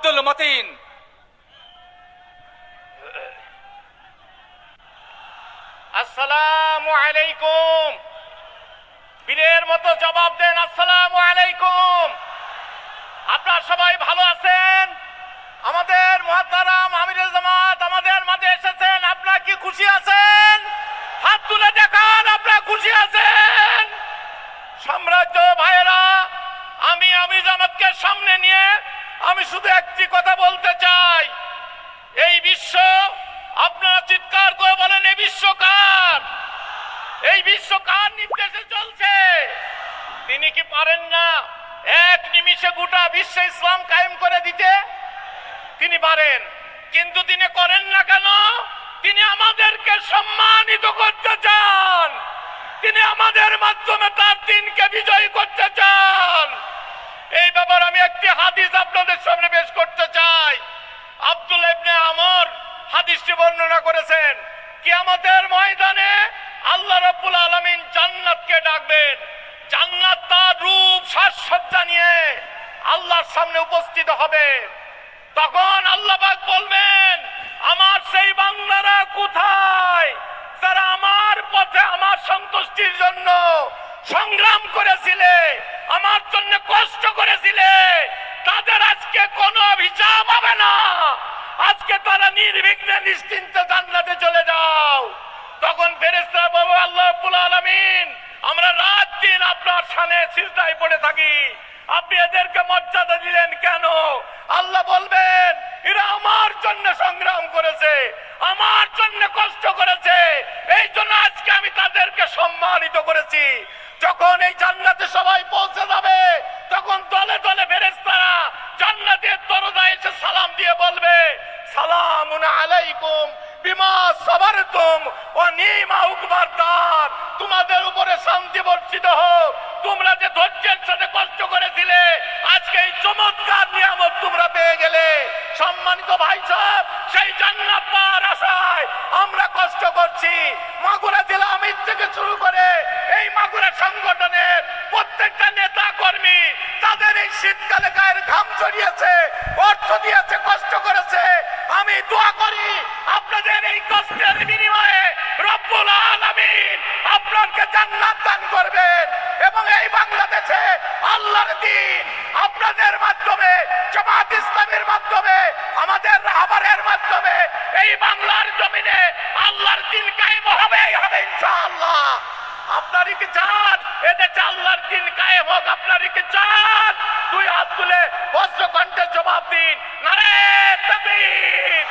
আব্দুল মতিন। আসসালামু আলাইকুম। বীরের মতো জবাব দেন, আসসালামু আলাইকুম। আপনারা সবাই ভালো আছেন? আমাদের মহাতারাম আমিরুল জামাত আমাদের মাঝে এসেছেন, আপনারা কি খুশি আছেন? হাত তুলে দেখান, আপনারা খুশি আছেন? সাম্রাজ্য ভাইয়েরা, আমি আমির জামাতকে সামনে নিয়ে আমি শুধু একটি কথা বলতে চাই। এই বিশ্ব, আপনারা চিৎকার করে বলেন, এই বিশ্ব কার? এই বিশ্ব কার নির্দেশে চলছে? তিনি কি পারেন না এক নিমিষে গোটা বিশ্ব ইসলাম কায়েম করে দিতে? তিনি পারেন, কিন্তু তিনি করেন না কেন? তিনি আমাদেরকে সম্মানিত করতে চান। তিনি আমাদের মাধ্যমে তার দিনকে বিজয়ী করতে চান। আমি একটি হাদিস আপনাদের সামনে পেশ করতে চাই। আব্দুল ইবনে আমর হাদিসটি বর্ণনা করেছেন, কিয়ামতের ময়দানে আল্লাহ রাব্বুল আলামিন জান্নাতকে ডাকবেন। জান্নাত তার রূপ, সাজসজ্জা নিয়ে আল্লাহর সামনে উপস্থিত হবে। তখন আল্লাহ পাক বলবেন, আমার সেই বান্দারা কোথায় যারা আমার পথে আমার সন্তুষ্টির জন্য সংগ্রাম করেছিলে? আজকে কোনো অভিশাপ হবে না। আজকে তারা নির্বিঘ্নে নিশ্চিন্তে জান্নাতে চলে যাও। তখন ফেরেস্তা বাবু আল্লাহ রাব্বুল আলামিন, আমরা রাত দিন আপনার সামনে সিজদায় পড়ে থাকি। আপনি এদেরকে মর্যাদা দিলেন কেন? আল্লাহ বলবেন, এরা আমার জন্য সংগ্রাম করেছে, আমার জন্য কষ্ট করেছে। এই জন্য আজকে আমি তাদেরকে সম্মানিত করেছি। যখন এই জান্নাতে সবাই পৌঁছে যাবে জান্নাতের দরজায় এসে সালাম দিয়ে বলবে, সালামুন আলাইকুম, বিমা সাবারতুম ও নিমা উকবার দার তোমাদের উপরে শান্তি বর্ষিত হোক। তোমরা যে ধৈর্যের সাথে কষ্ট জান্নাত দান করবেন। এবং এই বাংলাদেশে আল্লাহর দিন আপনাদের মাধ্যমে, জামাত ইসলামের মাধ্যমে, আমাদের রাহবারের মাধ্যমে, এই বাংলার জমিনে আল্লাহর দিন কায়েম হবেই হবে ইনশাআল্লাহ। আপনারই কি চান এদেশে আল্লাহর দিন কায়েম হোক, আপনারই কি চান দুই হাত তুলে বজ্র কণ্ঠে জবাব দিন। নারে তকবীর।